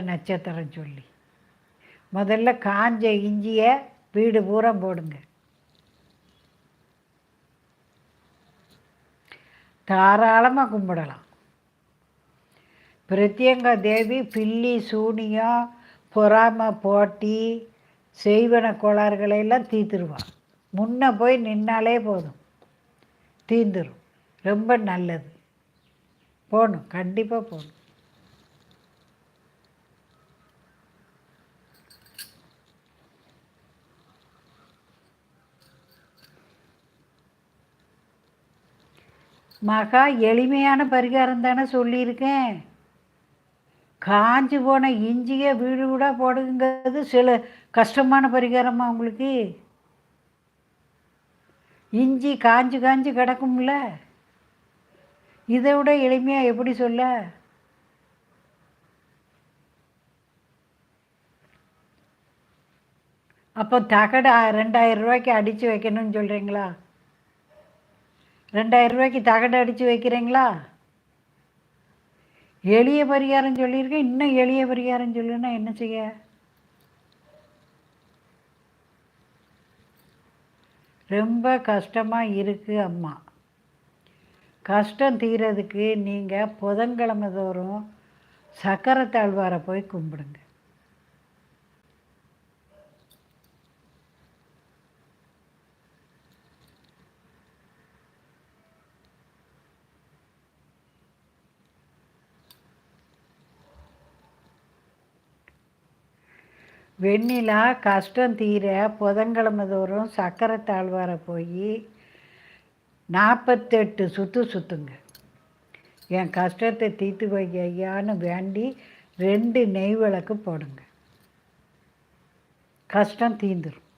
நட்சத்திரம் சொல்லி. முதல்ல காஞ்ச இஞ்சியை வீடு பூரா போடுங்க. தாராளமாக கும்பிடலாம். பிரத்யங்கா தேவி பில்லி சூனியம் பொறாமை போட்டி செய்வன கோளாறுகளை எல்லாம் தீர்த்துருவான் முன்ன போய் நின்னாலே போதும். தீந்துடும் ரொம்ப நல்லது. போகணும் கண்டிப்பாக போகணும் மகா எளிமையான பரிகாரம் தானே சொல்லியிருக்கேன். காஞ்சு போன இஞ்சியை வீடு வீடாக போடுங்கிறது சில கஷ்டமான பரிகாரமா உங்களுக்கு? இஞ்சி காஞ்சு காஞ்சு கிடக்கும்ல. இதை விட எளிமையாக எப்படி சொல்ல? அப்போ தகடு ரெண்டாயிரம் ரூபாய்க்கு அடித்து வைக்கணும்னு சொல்கிறீங்களா ரெண்டாயிரம் ரூபாய்க்கு தகடு அடித்து வைக்கிறீங்களா? எளிய பரிகாரம் சொல்லியிருக்கேன் இன்னும் எளிய பரிகாரம் சொல்லுன்னா என்ன செய்ய? ரொம்ப கஷ்டமாக இருக்குது அம்மா. கஷ்டம் தீரதுக்கு நீங்கள் புதன்கிழமை தோறும் சக்கரை தாழ்வாரை போய் கும்பிடுங்க. வெண்ணிலா கஷ்டம் தீர புதன்கிழமை தோறும் சக்கரை தாழ்வாரை போய் நாற்பத்தெட்டு சுற்று சுற்றுங்க என் கஷ்டத்தை தீர்த்து வைக்க ஐயான்னு வேண்டி ரெண்டு நெய் விளக்கு போடுங்க. கஷ்டம் தீந்துடும்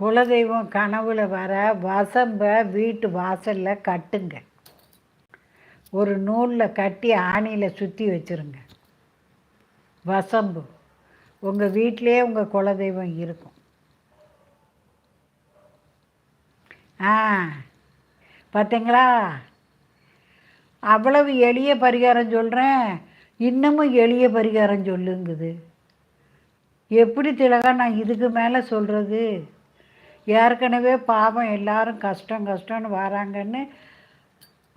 குலதெய்வம் கனவுல வர வசம்ப வீட்டு வாசலில் கட்டுங்க. ஒரு நூலில் கட்டி ஆணியில் சுற்றி வச்சுருங்க. வசம்பு. உங்கள் வீட்டிலே உங்கள் குலதெய்வம் இருக்கும். ஆ பார்த்தீங்களா அவ்வளவு எளிய பரிகாரம் சொல்கிறேன் இன்னமும் எளிய பரிகாரம் சொல்லுங்குது. எப்படி திலகா நான் இதுக்கு மேலே சொல்கிறது ஏற்கனவே பாவம் எல்லாரும் கஷ்டம் கஷ்டம்னு வராங்கன்னு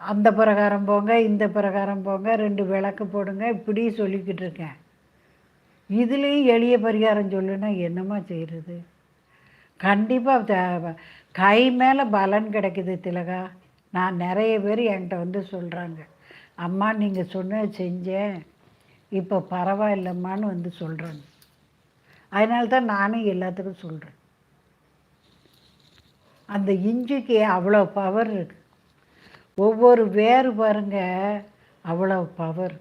அந்த பிரகாரம் போங்க இந்த பிரகாரம் போங்க ரெண்டு விளக்கு போடுங்க இப்படி சொல்லிக்கிட்டு இருக்கேன். இதுலேயும் எளிய பரிகாரம் சொல்லுன்னா என்னம்மா செய்கிறது கண்டிப்பாக கை மேலே பலன் கிடைக்குது திலகா. நான் நிறைய பேர் என்கிட்ட வந்து சொல்கிறாங்க அம்மா நீங்கள் சொன்ன செஞ்சேன். இப்போ பரவாயில்லம்மான்னு வந்து சொல்கிறாங்க அதனால தான் நானும் எல்லாத்துக்கும் சொல்கிறேன் அந்த இஞ்சிக்கு அவ்வளோ பவர் இருக்கு. ஒவ்வொரு வேறு பாருங்க அவ்வளோ பவர்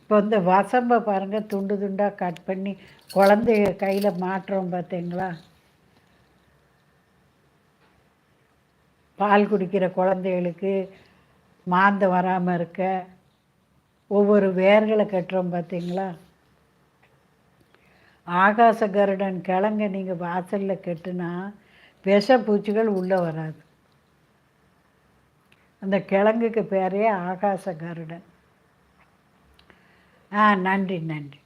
இப்போ இந்த வசம்பை பாருங்க துண்டு துண்டாக கட் பண்ணி குழந்தைய கையில் மாட்டுறோம் பார்த்தீங்களா? பால் குடிக்கிற குழந்தைகளுக்கு மாந்தம் வராமல் இருக்க ஒவ்வொரு வேர்களை கட்டுறோம் பார்த்தீங்களா? ஆகாச கருடன் கிழங்க நீங்கள் வாசலில் கட்டுனா விஷ பூச்சிகள் உள்ளே வராது. அந்த கிழங்குக்கு பேரே ஆகாச கருடன் ஆ நன்றி நன்றி.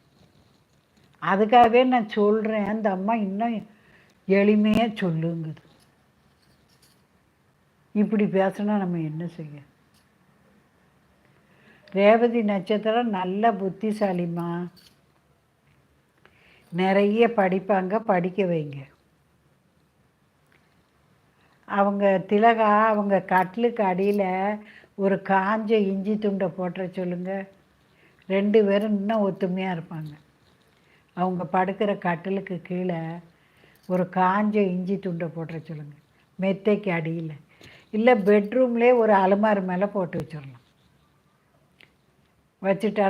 அதுக்காகவே நான் சொல்கிறேன் அந்த அம்மா இன்னும் எளிமையாக சொல்லுங்குது. இப்படி பேசினா நம்ம என்ன செய்ய? ரேவதி நட்சத்திரம் நல்ல புத்திசாலிம்மா. நிறைய படிப்பாங்க படிக்க வைங்க. அவங்க திலகா அவங்க கட்டிலுக்கு அடியில் ஒரு காஞ்ச இஞ்சி துண்டை போட்டுற சொல்லுங்கள் ரெண்டு பேரும் இன்னும் ஒத்துமையாக இருப்பாங்க. அவங்க படுக்கிற கட்டிலுக்கு கீழே ஒரு காஞ்ச இஞ்சி துண்டை போட்டுற சொல்லுங்கள் மெத்தைக்கு அடியில். இல்லை பெட்ரூம்லேயே ஒரு அலுமாரி மேலே போட்டு வச்சிடலாம். வச்சுட்டா